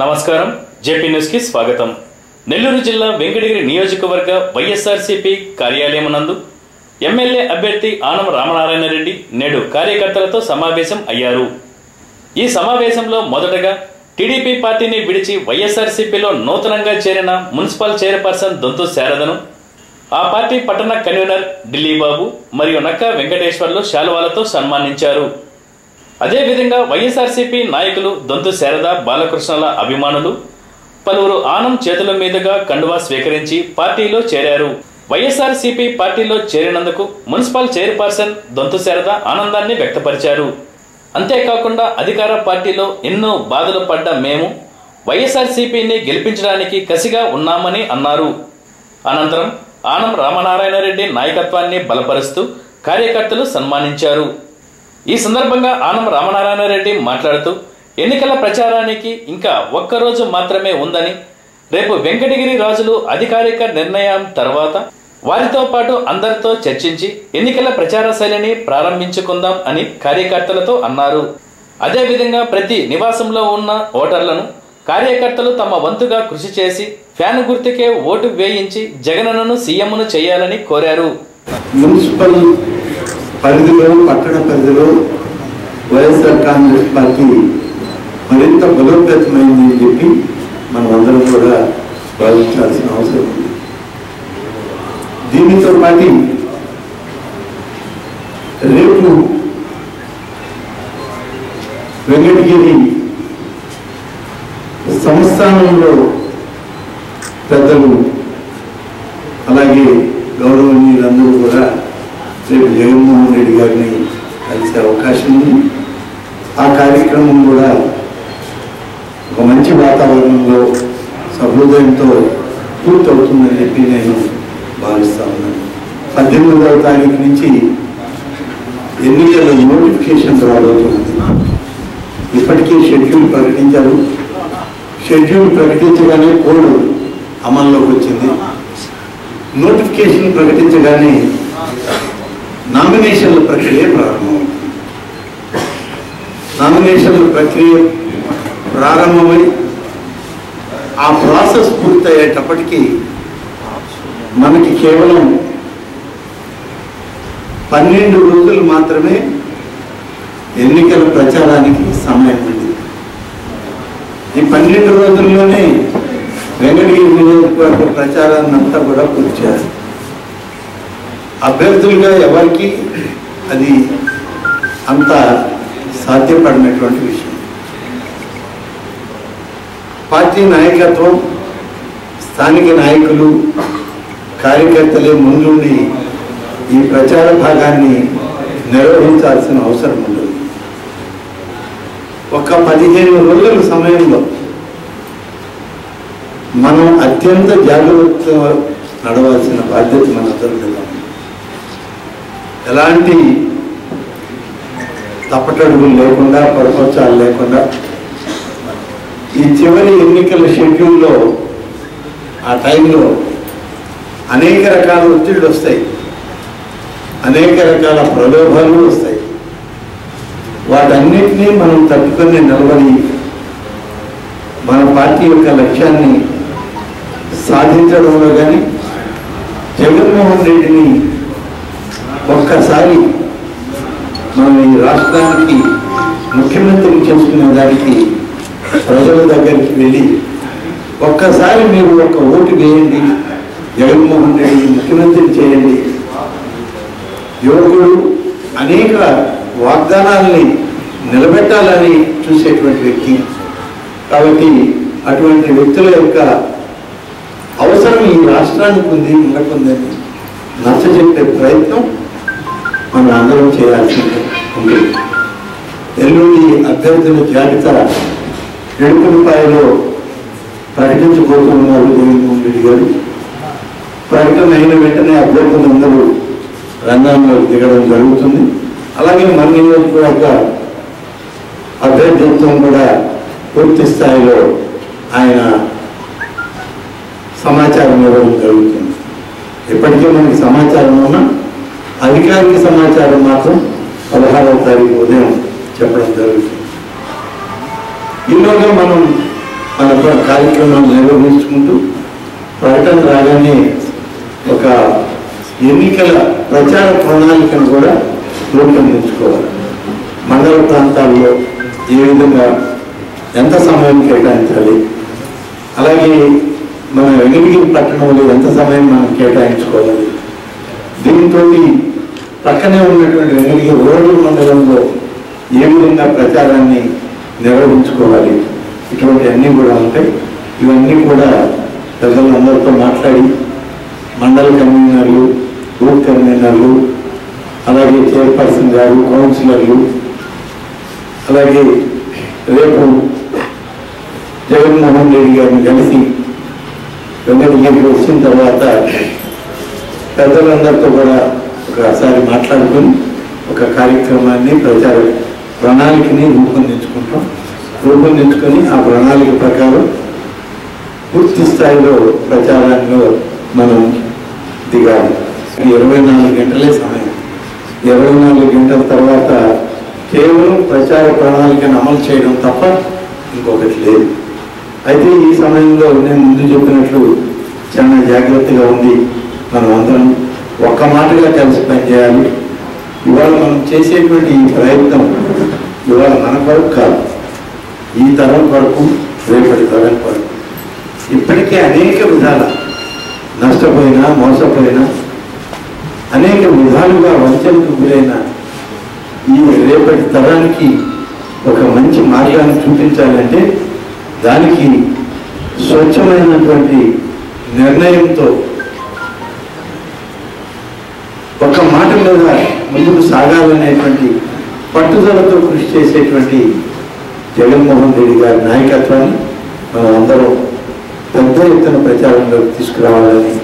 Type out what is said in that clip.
నమస్కారం. జేపీ న్యూస్కి స్వాగతం. నెల్లూరు జిల్లా వెంకటగిరి నియోజకవర్గ వైఎస్ఆర్సీపీ కార్యాలయం నందు ఎమ్మెల్యే అభ్యర్థి ఆనం రామనారాయణ రెడ్డి నేడు కార్యకర్తలతో సమావేశం అయ్యారు. ఈ సమావేశంలో మొదటగా టీడీపీ పార్టీని విడిచి వైఎస్ఆర్సీపీలో నూతనంగా చేరిన మున్సిపల్ చైర్పర్సన్ దొంతు శారదను ఆ పార్టీ పట్టణ కన్వీనర్ ఢిల్లీ బాబు మరియు నక్కా వెంకటేశ్వర్లు శాలువాలతో సన్మానించారు. అదేవిధంగా వైఎస్ఆర్సీపీ నాయకులు దొంతు శారద బాలకృష్ణల అభిమానులు పలువురు ఆనం చేతుల మీదుగా కండువా స్వీకరించి పార్టీలో చేరారు. వైఎస్ఆర్సీపీ పార్టీలో చేరినందుకు మున్సిపల్ చైర్పర్సన్ దొంతు శారద ఆనందాన్ని వ్యక్తపరిచారు. అంతేకాకుండా అధికార పార్టీలో ఎన్నో బాధలు పడ్డ మేము వైఎస్ఆర్సీపీని గెలిపించడానికి కసిగా ఉన్నామని అన్నారు. అనంతరం ఆనం రామనారాయణ రెడ్డి నాయకత్వాన్ని బలపరుస్తూ కార్యకర్తలు సన్మానించారు. ఈ సందర్భంగా ఆనం రామనారాయణ రెడ్డి మాట్లాడుతూ ఎన్నికల ప్రచారానికి ఇంకా ఒక్కరోజు మాత్రమే ఉందని రేపు వెంకటగిరి రాజులు అధికారిక నిర్ణయం తర్వాత వారితో పాటు అందరితో చర్చించి ఎన్నికల ప్రచార శైలిని ప్రారంభించుకుందాం అని కార్యకర్తలతో అన్నారు. అదేవిధంగా ప్రతి నివాసంలో ఉన్న ఓటర్లను కార్యకర్తలు తమ వంతుగా కృషి చేసి ఫ్యాన్ గుర్తుకే ఓటు వేయించి జగనన్నను సీఎంను చేయాలని కోరారు. మున్సిపల్ పరిధిలో పట్టణ పరిధిలో వైఎస్ఆర్ కాంగ్రెస్ పార్టీ మరింత బలోపేతమైంది అని చెప్పి మనం అందరం కూడా భావించాల్సిన అవసరం ఉంది. దీనితో పాటు రేపు వెంకటగిరి సంస్థానంలో పెద్దలు అలాగే గౌరవనీయులందరూ కూడా రేపు జగన్మోహన్ రెడ్డి గారిని కలిసే అవకాశం ఉంది. ఆ కార్యక్రమం కూడా ఒక మంచి వాతావరణంలో సహృదయంతో పూర్తవుతుందని చెప్పి నేను భావిస్తా ఉన్నాను. పద్దెనిమిదవ తారీఖు నుంచి ఎన్నికల నోటిఫికేషన్ రాబోతుంది ఇప్పటికే షెడ్యూల్ ప్రకటించారు. షెడ్యూల్ ప్రకటించగానే కోడ్ అమల్లోకి వచ్చింది. నోటిఫికేషన్ ప్రకటించగానే నామినేషన్ల ప్రక్రియ ప్రారంభమవుతుంది నామినేషన్ల ప్రక్రియ ప్రారంభమై ఆ ప్రాసెస్ పూర్తయ్యేటప్పటికీ మనకి కేవలం పన్నెండు రోజులు మాత్రమే ఎన్నికల ప్రచారానికి సమయం ఉంది. ఈ పన్నెండు రోజుల్లోనే వెంకటగిరి నియోజకవర్గ ప్రచారాన్ని అంతా కూడా పూర్తి చేస్తారు అభ్యర్థులుగా ఎవరికి అది అంత సాధ్యపడినటువంటి విషయం. పార్టీ నాయకత్వం స్థానిక నాయకులు కార్యకర్తలే ముందుండి ఈ ప్రచార భాగాన్ని నిర్వహించాల్సిన అవసరం ఉంటుంది ఒక పదిహేను రోజుల సమయంలో మనం అత్యంత జాగ్రత్త నడవాల్సిన బాధ్యత మనందరూ కదా ఎలాంటి తప్పటడుగులు లేకుండా పొరపచ్చాలు లేకుండా ఈ చివరి ఎన్నికల షెడ్యూల్లో ఆ టైంలో అనేక రకాల ఒత్తిళ్ళు వస్తాయి. అనేక రకాల ప్రలోభాలు వస్తాయి. వాటన్నిటినీ మనం తట్టుకొని నిలబడి మన పార్టీ యొక్క లక్ష్యాన్ని సాధించడంలో కానీ జగన్మోహన్ రెడ్డిని ఒక్కసారి మనం ఈ రాష్ట్రానికి ముఖ్యమంత్రిని చేసుకునే దానికి ప్రజల దగ్గరికి వెళ్ళి ఒక్కసారి మీరు ఒక ఓటు వేయండి. జగన్మోహన్ రెడ్డి ముఖ్యమంత్రి చేయండి. యువకుడు అనేక వాగ్దానాల్ని నిలబెట్టాలని చూసేటువంటి వ్యక్తి. కాబట్టి అటువంటి వ్యక్తుల యొక్క అవసరం ఈ రాష్ట్రానికి ఉంది ఉండకుందని నచ్చజెప్పే ప్రయత్నం మనం అందరం చేయాల్సి ఉంది ఎల్లుండి అభ్యర్థుల జాబితా ఎడుపులపాయలో ప్రకటించబోతున్నారు జగన్మోహన్ రెడ్డి గారు ప్రకటన అయిన వెంటనే అభ్యర్థులందరూ రంగంలో దిగడం జరుగుతుంది. అలాగే మన నియోజకవర్గ అభ్యర్థిత్వం కూడా పూర్తి స్థాయిలో ఆయన సమాచారం ఇవ్వడం జరుగుతుంది. ఇప్పటికే మనకి సమాచారం ఉన్నా అధికారిక సమాచారం మాత్రం పదహారవ తారీఖు ఉదయం చెప్పడం జరుగుతుంది. ఈలోగా మనం మన ప్ర- కార్యక్రమాలు నిర్వహించుకుంటూ ప్రకటన రాగానే ఒక ఎన్నికల ప్రచార ప్రణాళికను కూడా రూపొందించుకోవాలి. మండల ప్రాంతాల్లో ఏ విధంగా ఎంత సమయం కేటాయించాలి? అలాగే మన వెంకటగిరి పట్టణంలో ఎంత సమయం మనం కేటాయించుకోవాలి? దీంతో పక్కనే ఉన్నటువంటి వెంకటగిరి రూరల్ మండలంలో ఏ విధంగా ప్రచారాన్ని నిర్వహించుకోవాలి? ఇటువంటి అన్నీ కూడా ఉంటాయి. ఇవన్నీ కూడా ప్రజలందరితో మాట్లాడి మండల కన్వీనర్లు బూత్ కన్వీనర్లు అలాగే చైర్పర్సన్ గారు కౌన్సిలర్లు అలాగే రేపు జగన్మోహన్ రెడ్డి గారిని కలిసి వెంకటగిరికి వచ్చిన తర్వాత పెద్దలందరితో కూడా ఒకసారి మాట్లాడుకుని ఒక కార్యక్రమాన్ని ప్రచార ప్రణాళికని రూపొందించుకుంటాం. రూపొందించుకొని ఆ ప్రణాళిక ప్రకారం పూర్తి స్థాయిలో ప్రచారంలో మనం దిగాలి. ఇరవై నాలుగు గంటలే సమయం. ఇరవై నాలుగు గంటల తర్వాత కేవలం ప్రచార ప్రణాళికను అమలు చేయడం తప్ప ఇంకొకటి లేదు. అయితే ఈ సమయంలో నేను ముందు చెప్పినట్లు చాలా జాగ్రత్తగా ఉంది మనం అందరం ఒక్క మాటగా కలిసి పనిచేయాలి. ఇవాళ మనం చేసేటువంటి ఈ ప్రయత్నం ఇవాళ మన కొరకు కాదు. ఈ తరం కొరకు రేపటి తరం కొరకు. ఇప్పటికే అనేక విధాల నష్టపోయినా మోసపోయినా అనేక విధాలుగా వంచనకు గురైన ఈ రేపటి తరానికి ఒక మంచి మార్గాన్ని చూపించాలంటే దానికి స్వచ్ఛమైనటువంటి నిర్ణయంతో ఒక మాట మీద ముందుకు సాగాలనేటువంటి పట్టుదలతో కృషి చేసేటువంటి జగన్మోహన్ రెడ్డి గారి నాయకత్వాన్ని మనం అందరం పెద్ద ఎత్తున ప్రచారంలోకి తీసుకురావాలని